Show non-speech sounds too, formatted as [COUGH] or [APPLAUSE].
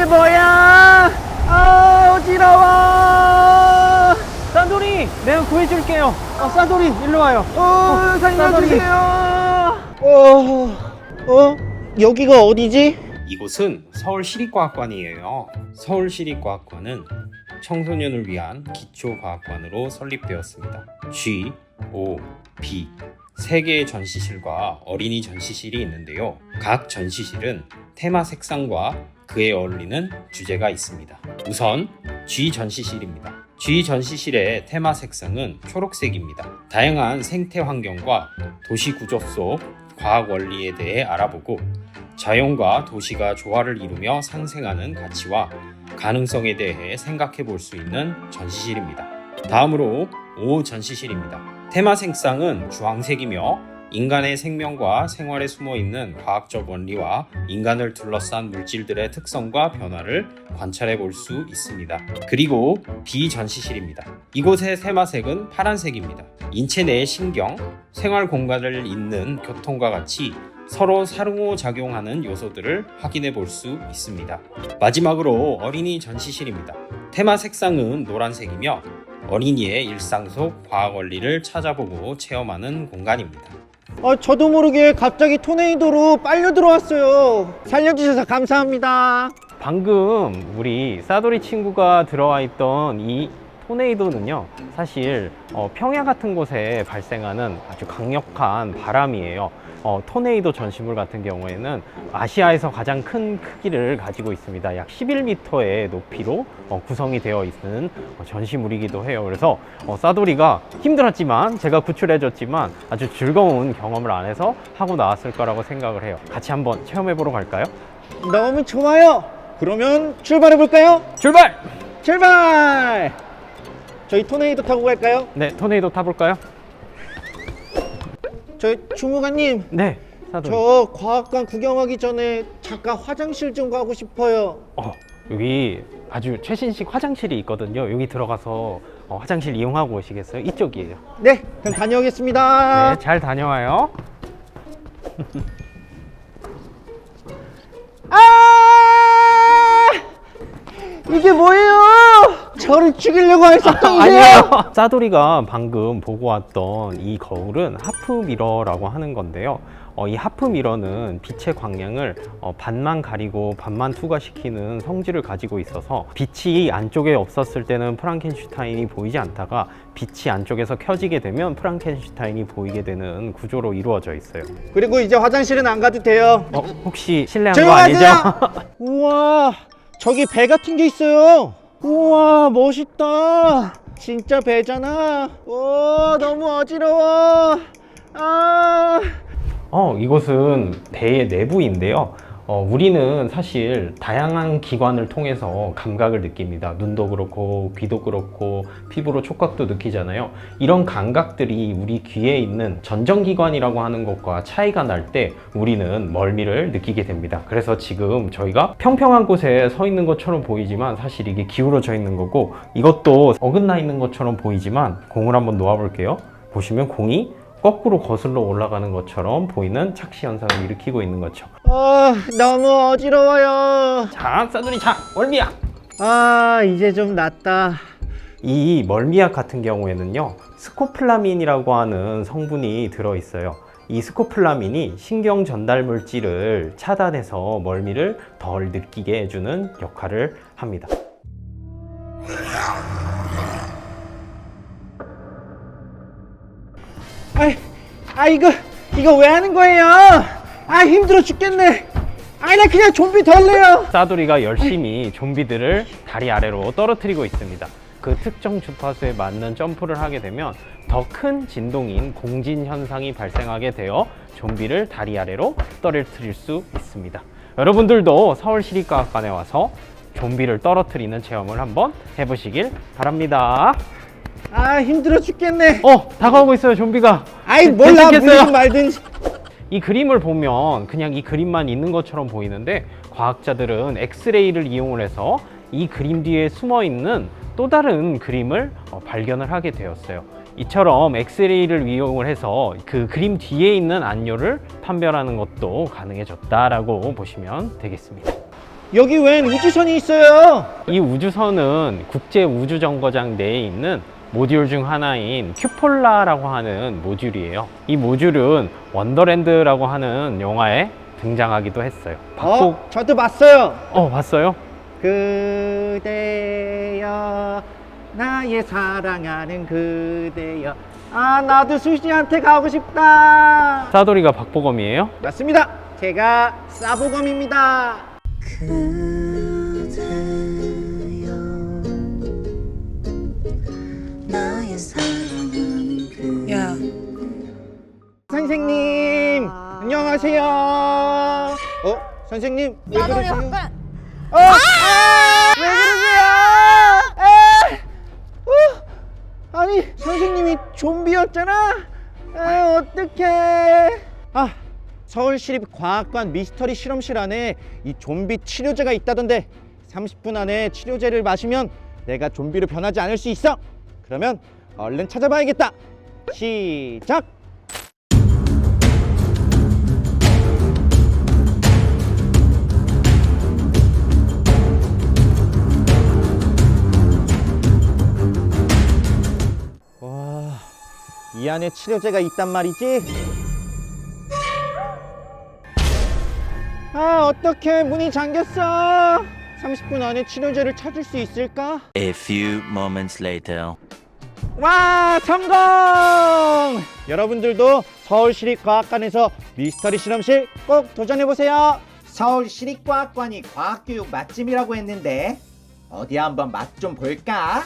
이게 뭐야? 아 어지러워. 산돌이 내가 구해줄게요. 아, 어 산돌이 일로 와요. 어, 살려주세요. 어 어. 어, 어 여기가 어디지? 이곳은 서울시립과학관이에요. 서울시립과학관은 청소년을 위한 기초과학관으로 설립되었습니다. G, O, B 세 개의 전시실과 어린이 전시실이 있는데요. 각 전시실은 테마 색상과 그에 어울리는 주제가 있습니다. 우선 G 전시실입니다. G 전시실의 테마 색상은 초록색입니다. 다양한 생태 환경과 도시 구조 속 과학 원리에 대해 알아보고 자연과 도시가 조화를 이루며 상생하는 가치와 가능성에 대해 생각해 볼 수 있는 전시실입니다. 다음으로 O 전시실입니다. 테마 색상은 주황색이며 인간의 생명과 생활에 숨어 있는 과학적 원리와 인간을 둘러싼 물질들의 특성과 변화를 관찰해 볼 수 있습니다. 그리고 B 전시실입니다. 이곳의 테마색은 파란색입니다. 인체 내의 신경, 생활 공간을 잇는 교통과 같이 서로 상호 작용하는 요소들을 확인해 볼 수 있습니다. 마지막으로 어린이 전시실입니다. 테마 색상은 노란색이며 어린이의 일상 속 과학 원리를 찾아보고 체험하는 공간입니다. 어, 저도 모르게 갑자기 토네이도로 빨려 들어왔어요. 살려주셔서 감사합니다. 방금 우리 싸돌이 친구가 들어와 있던 이 토네이도는요 사실 어, 평야 같은 곳에 발생하는 아주 강력한 바람이에요 어, 토네이도 전시물 같은 경우에는 아시아에서 가장 큰 크기를 가지고 있습니다 약 11m의 높이로 어, 구성이 되어 있는 어, 전시물이기도 해요 그래서 어, 싸돌이가 힘들었지만 제가 구출해 줬지만 아주 즐거운 경험을 안에서 하고 나왔을 거라고 생각을 해요 같이 한번 체험해 보러 갈까요? 너무 좋아요. 그러면 출발해 볼까요? 출발! 출발! 저희 토네이도 타고 갈까요? 네 토네이도 타볼까요? 저 주무관님, 네 싸돌이 저 과학관 구경하기 전에 잠깐 화장실 좀 가고 싶어요. 어, 여기 아주 최신식 화장실이 있거든요. 여기 들어가서 어, 화장실 이용하고 오시겠어요? 이쪽이에요. 네, 그럼 다녀오겠습니다. 네, 잘 다녀와요. 아! 이게 뭐예요? 저를 죽이려고 할 작정이세요? 아니요. 싸돌이가 방금 보고 왔던 이 거울은 하프 미러라고 하는 건데요. 어, 이 하프 미러는 빛의 광량을 어, 반만 가리고 반만 투과시키는 성질을 가지고 있어서 빛이 안쪽에 없었을 때는 프랑켄슈타인이 보이지 않다가 빛이 안쪽에서 켜지게 되면 프랑켄슈타인이 보이게 되는 구조로 이루어져 있어요. 그리고 이제 화장실은 안 가도 돼요. 어, 혹시 실례한 거 아니죠? 조용하세요. [LAUGHS] 우와, 저기 배 같은 게 있어요. 우와, 멋있다. 진짜 배잖아. 오, 너무 어지러워. 아, 어, 이곳은 배의 내부인데요. 어, 우리는 사실 다양한 기관을 통해서 감각을 느낍니다. 눈도 그렇고, 귀도 그렇고, 피부로 촉각도 느끼잖아요. 이런 감각들이 우리 귀에 있는 전정기관이라고 하는 것과 차이가 날 때 우리는 멀미를 느끼게 됩니다. 그래서 지금 저희가 평평한 곳에 서 있는 것처럼 보이지만 사실 이게 기울어져 있는 거고, 이것도 어긋나 있는 것처럼 보이지만 공을 한번 놓아볼게요. 보시면 공이 거꾸로 거슬러 올라가는 것처럼 보이는 착시 현상을 일으키고 있는 거죠. 아, 너무 어지러워요. 자, 싸돌이 자, 멀미약. 아, 이제 좀 낫다. 이 멀미약 같은 경우에는요, 스코플라민이라고 하는 성분이 들어 있어요. 이 스코플라민이 신경 전달 물질을 차단해서 멀미를 덜 느끼게 해주는 역할을 합니다. 아이, 아 이거 이거 왜 하는 거예요? 아 힘들어 죽겠네. 아, 나 그냥 좀비 될래요. 싸돌이가 열심히 좀비들을 다리 아래로 떨어뜨리고 있습니다. 그 특정 주파수에 맞는 점프를 하게 되면 더 큰 진동인 공진 현상이 발생하게 되어 좀비를 다리 아래로 떨어뜨릴 수 있습니다. 여러분들도 서울시립과학관에 와서 좀비를 떨어뜨리는 체험을 한번 해보시길 바랍니다. 아 힘들어 죽겠네. 어, 다가오고 있어요, 좀비가. 아이 몰라? 무슨 말든. 이 그림을 보면 그냥 이 그림만 있는 것처럼 보이는데 과학자들은 엑스레이를 이용을 해서 이 그림 뒤에 숨어 있는 또 다른 그림을 어, 발견을 하게 되었어요. 이처럼 엑스레이를 이용을 해서 그 그림 뒤에 있는 안료를 판별하는 것도 가능해졌다라고 보시면 되겠습니다. 여기 웬 우주선이 있어요? 이 우주선은 국제 우주정거장 내에 있는 모듈 중 하나인 큐폴라라고 하는 모듈이에요. 이 모듈은 원더랜드라고 하는 영화에 등장하기도 했어요. 박복, 어? 저도 봤어요. 어, 봤어요? 그대여 나의 사랑하는 그대여 아 나도 수시한테 가고 싶다 사도리가 박보검이에요? 맞습니다 제가 싸보검입니다 나 안녕하세요 어? 선생님 왜 나도 그러세요? 약간 어? 아! 왜 그러세요? 아! 어? 아니 선생님이 좀비였잖아. 아, 어떡해? 아 서울시립과학관 미스터리 실험실 안에 이 좀비 치료제가 있다던데 30분 안에 치료제를 마시면 내가 좀비로 변하지 않을 수 있어. 그러면 얼른 찾아봐야겠다. 시작. 안에 치료제가 있단 말이지? 아, 어떡해. 문이 잠겼어. 30분 안에 치료제를 찾을 수 있을까? A few moments later. 와, 성공! 여러분들도 서울시립과학관에서 미스터리 실험실 꼭 도전해보세요. 서울 시립과학관이 과학교육 맛집이라고 했는데, 어디 한번 맛 좀 볼까?